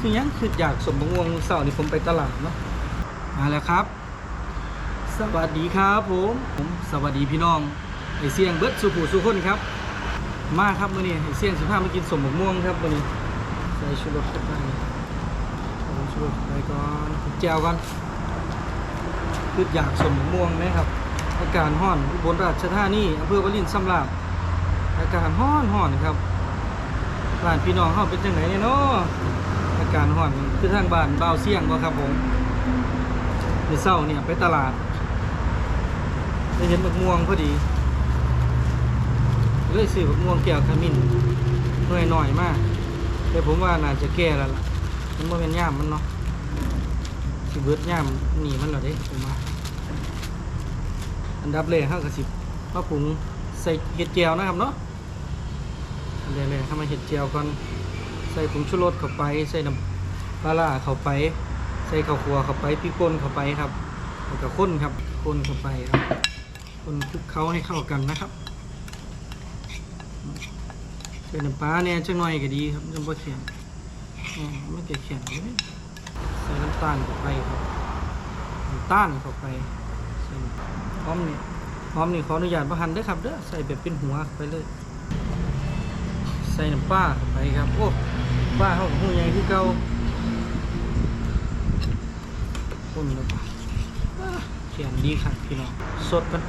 คือยังคืออยากสมมะม่วงเสาร์นี่ผมไปตลาดเนาะมาแล้วครับ สวัสดีครับผมผมสวัสดีพี่น้องไอเสียงเบิร์ดสุขูสุคนครับ มาครับมื้อนี้ไอเสียงสิพามากินสมมะม่วงครับมื้อนี้ใส่ชูรสเข้าไปใส่ชูรสไปก่อนแจวก่อนคืออยากสมมะม่วงไหมครับอากาศร้อนบลราชธานีอำเภอวลินสำราบอากาศร้อนร้อนครับบ้านพี่น้องเฮาเป็นจังไหนเนี่ยเนาะ กาศร้อนคือทางบ้านบ่าวเสียงบ่ครับผมมื้อเช้าเนี่ยไปตลาดได้เห็นมะม่วงพอดีเลยซื้อมะม่วงแก้วขมิ้นหน่วยหน่อยมาก แต่ผมว่าน่าจะแก่แล้วล่ะมันบ่แม่นย่ามมันเนาะสิเบิดย่ามหนีมันแล้วเด้ผมว่าอันดับแรกข้ากระสิบมะปรุงใส่เห็ดเจียวนะครับเนาะอันแรกๆเข้ามาเห็ดเจียวก่อน ใส่ผงชูรสเข้าไป ใส่น้ำปลาร้าเข้าไป ใส่ข้าวคั่วเข้าไปพริกป่นเข้าไปครับแล้วก็ข้นครับข้นเข้าไปครับคนคลุกเคล้าให้เข้ากันนะครับใส่น้ำปลาเนี่ยจังหน่อยก็ดีครับจังบ่เขียนอ๋อไม่เกขียนเลยใส่น้ำตาลเข้าไปครับน้ำตาลเข้าไปพร้อมนี่พร้อมนี่ขออนุญาตประหันด้อครับเด้อใส่แบบเป็นหัวไปเลย ใส่น้ำปลาไปครับ โอ้ปลาเขาหูใหญ่ที่เก่าต้นแล้วปะเขียนดีครับพี่น้อง สดกัน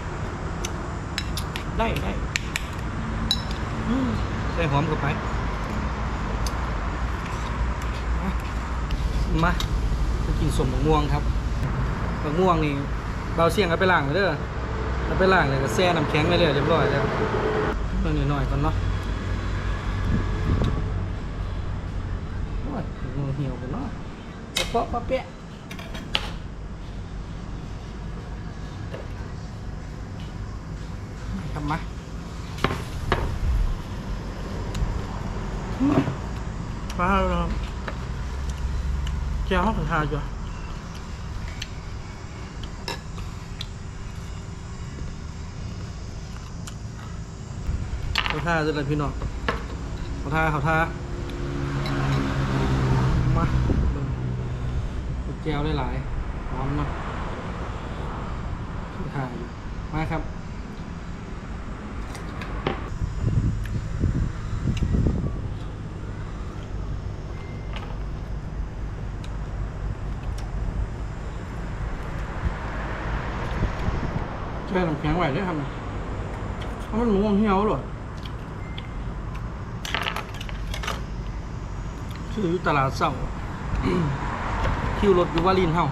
ได้ได้ใส่หอมเข้าไป มาจะกินสมมะม่วงครับมะม่วงนี่เบาเสียงเอาไปล้างเลยเด้อเอาไปล้างเลยก็แช่น้ำแข็งไปเลยเรียบร้อยแล้วเพิ่งหน่อยๆก่อนเนาะโอ้ย มือเหี่ยวกันเนาะกระเปาะปะเปะทำ มาอืมฟ้าเราแก้วห้องทายพี่น้องเขาท่าเขาท่ามเบิ่งกแก้วหลายหอมเนาะเขาท่าอยู่มาครับแช่น้ำแข็งไหวได้ทำไมเพราะมันหมูของเหี่ยวหรอ ชื่ออยู่ตลาดเศร้าคิวรถอยู่วาลินเฮา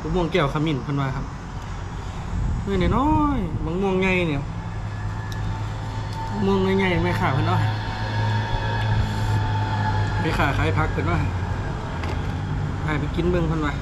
ผมม่วงแก้วขมิ้นพันว่าครับเนี่ยน้อยๆบางม่วงไงเนี่ยมะม่วงใหญ่ๆไม่ขาดพันเนาะไม่ขาดขายพักพันว่าให้ไปกินเบิ่งพันว่า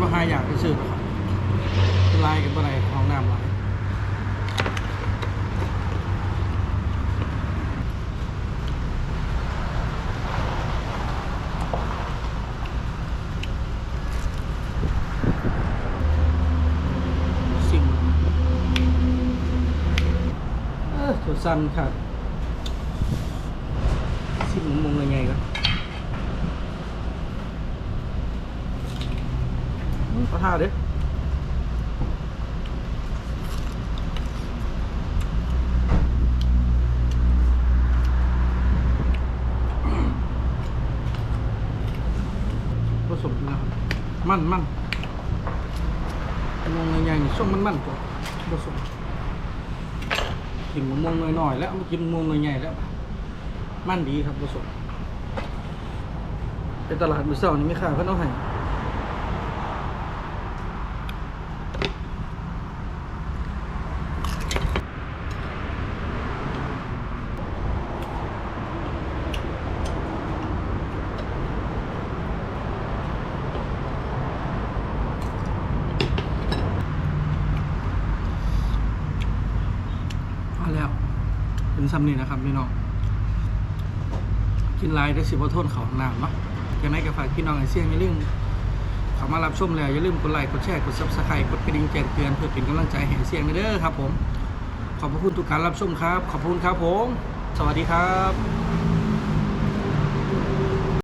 ว่าหาอยากไปซื้อหรอกครับลายกับอะไรของน้ำลายสิ่งเออตัวสั้นครับสิ่งมุงยังไงกัน ขอท่าดิผสมนะครับมันมันมองใหญ่ๆนี่ส้มมันมันตัวผสมกินมะม่วงน้อยๆแล้วมากินมะม่วงใหญ่ๆแล้ว มันดีครับผสมเป็นตลาดมือเสาร์นี่ไม่ขายเพิ่นเอาให้ ซ้ำนี่นะครับพี่น้องกินไลายได้สิบโทนเขาห้องน้ำเนาะยังไงก็ฝากพี่น้องไอเสียงอย่าลืมเข้ามารับชมแล้วอย่าลืมกดไลค์กดแชร์กดซับสไครต์กดกระดิ่งแจ้งเตือนเพื่อเป็นกำลังใจให้เสียงเด้อครับผมขอบพระคุณทุกการรับชมครับ ขอบคุณครับผม สวัสดีครับ